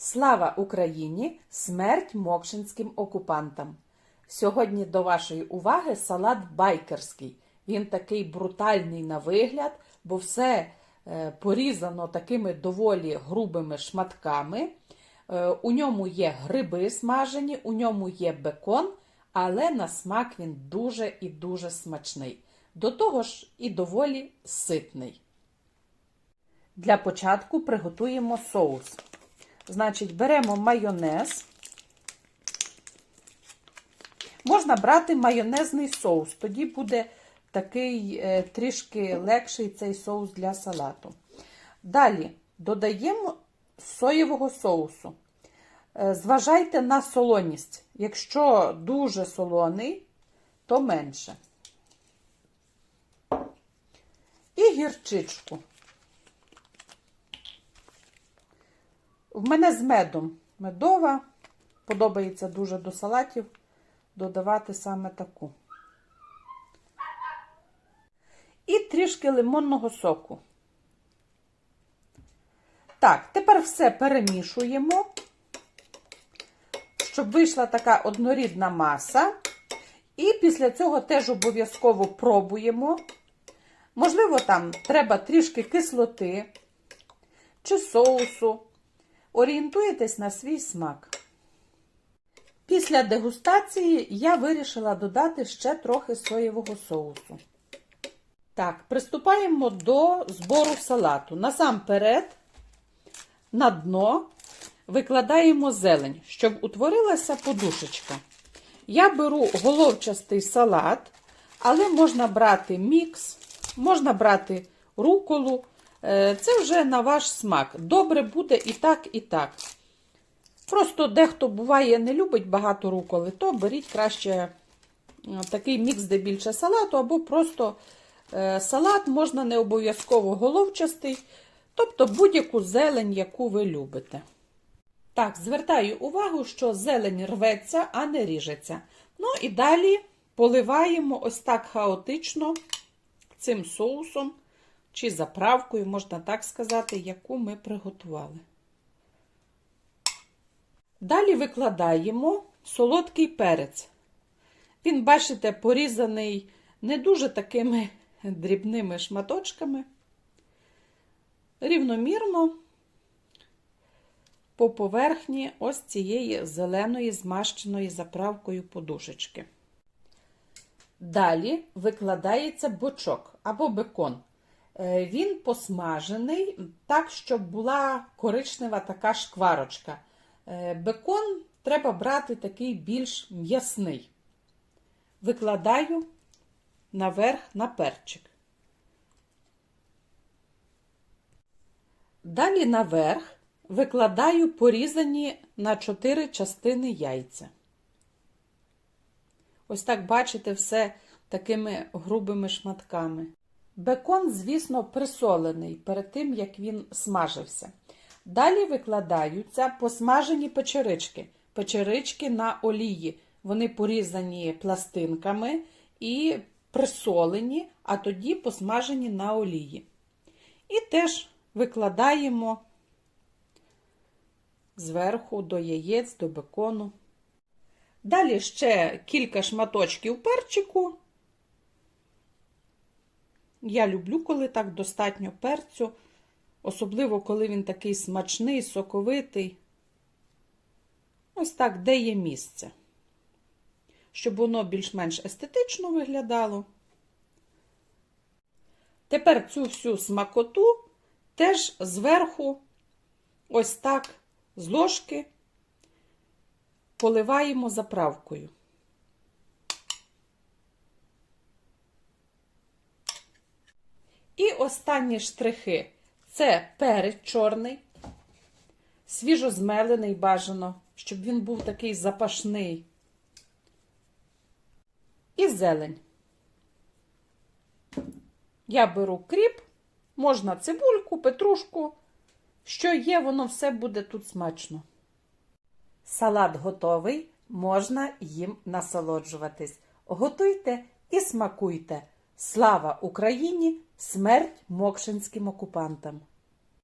Слава Україні! Смерть мокшинським окупантам! Сьогодні до вашої уваги салат байкерський. Він такий брутальний на вигляд, бо все е, порізано такими доволі грубими шматками. Е, У ньому є гриби смажені, у ньому є бекон, але на смак він дуже і дуже смачний. До того ж і доволі ситний. Для початку приготуємо соус. Значить, беремо майонез. Можна брати майонезний соус, тоді буде такий е, трішки легший цей соус для салату. Далі додаємо соєвого соусу. Е, Зважайте на солоність. Якщо дуже солоний, то менше. І гірчичку. В мене з медом медова. Подобається дуже до салатів додавати саме таку. І трішки лимонного соку. Так, тепер все перемішуємо, щоб вийшла така однорідна маса. І після цього теж обов'язково пробуємо. Можливо, там треба трішки кислоти чи соусу. Орієнтуєтесь на свій смак. Після дегустації я вирішила додати ще трохи соєвого соусу. Так, приступаємо до збору салату. Насамперед, на дно викладаємо зелень, щоб утворилася подушечка. Я беру головчастий салат, але можна брати мікс, можна брати руколу. Е, Це вже на ваш смак. Добре буде і так, і так. Просто дехто буває не любить багато руколи, то беріть краще е, такий мікс, де більше салату, або просто е, салат можна не обов'язково головчастий, тобто будь-яку зелень, яку ви любите. Так, звертаю увагу, що зелень рветься, а не ріжеться. Ну і далі поливаємо ось так хаотично цим соусом чи заправкою, можна так сказати, яку ми приготували. Далі викладаємо солодкий перець. Він, бачите, порізаний не дуже такими дрібними шматочками. Рівномірно по поверхні ось цієї зеленої змащеної заправкою подушечки. Далі викладається бочок або бекон. Е, Він посмажений так, щоб була коричнева така шкварочка. Е, Бекон треба брати такий більш м'ясний. Викладаю наверх на перчик. Далі наверх викладаю порізані на 4 частини яйця. Ось так бачите все такими грубими шматками. Бекон, звісно, присолений перед тим, як він смажився. Далі викладаються посмажені печерички. Печерички на олії. Вони порізані пластинками і присолені, а тоді посмажені на олії. І теж викладаємо зверху до яєць, до бекону. Далі ще кілька шматочків перчику. Я люблю, коли так достатньо перцю, особливо, коли він такий смачний, соковитий. Ось так, де є місце. Щоб воно більш-менш естетично виглядало. Тепер цю всю смакоту теж зверху, ось так, з ложки, поливаємо заправкою. І останні штрихи це перець чорний, свіжозмелений бажано, щоб він був такий запашний. І зелень. Я беру кріп, можна цибульку, петрушку. Що є, воно все буде тут смачно. Салат готовий, можна їм насолоджуватись. Готуйте і смакуйте. Слава Україні! Смерть мокшинським окупантам!